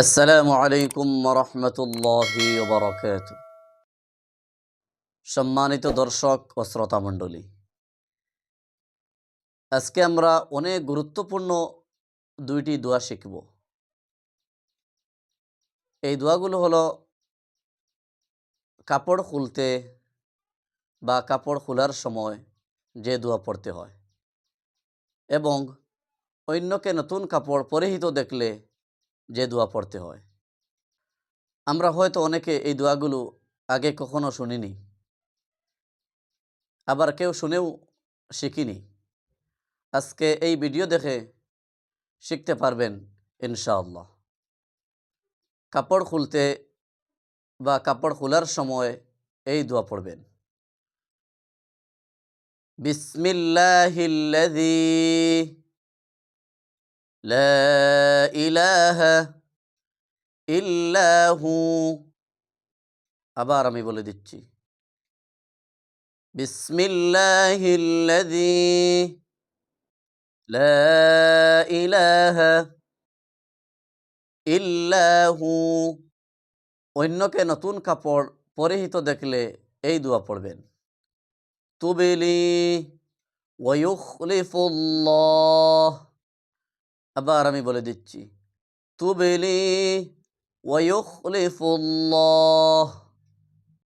আসসালামু আলাইকুম রহমতুল্লাহ সম্মানিত দর্শক ও শ্রোতা মণ্ডলী, আজকে আমরা অনেক গুরুত্বপূর্ণ দুইটি দোয়া শিখব। এই দোয়াগুলো হলো কাপড় খুলতে বা কাপড় খোলার সময় যে দোয়া পড়তে হয় এবং অন্যকে নতুন কাপড় পরিহিত দেখলে যে দোয়া পড়তে হয়। আমরা হয়তো অনেকে এই দোয়াগুলো আগে কখনো শুনিনি। আবার কেউ শুনেও শিখিনি। আজকে এই ভিডিও দেখে শিখতে পারবেন ইনশাআল্লাহ। কাপড় খুলতে বা কাপড় খোলার সময় এই দোয়া পড়বেন। বিসমিল্লাহিল্লাযী لا ইলাহ ইল্লাহু। আবার আমি বলে দিচ্ছি। বিসমিল্লাহিল্লাযী লা ইলাহা ইল্লাহু। অন্যকে নতুন কাপড় পরিহিত দেখলে এই দোয়া পড়বেন। তুবিলি ওয়ুখলিফুল্লাহ। আবার আমি বলে দিচ্ছি। তুবেলি ওয়ুখলিফুল্লাহ।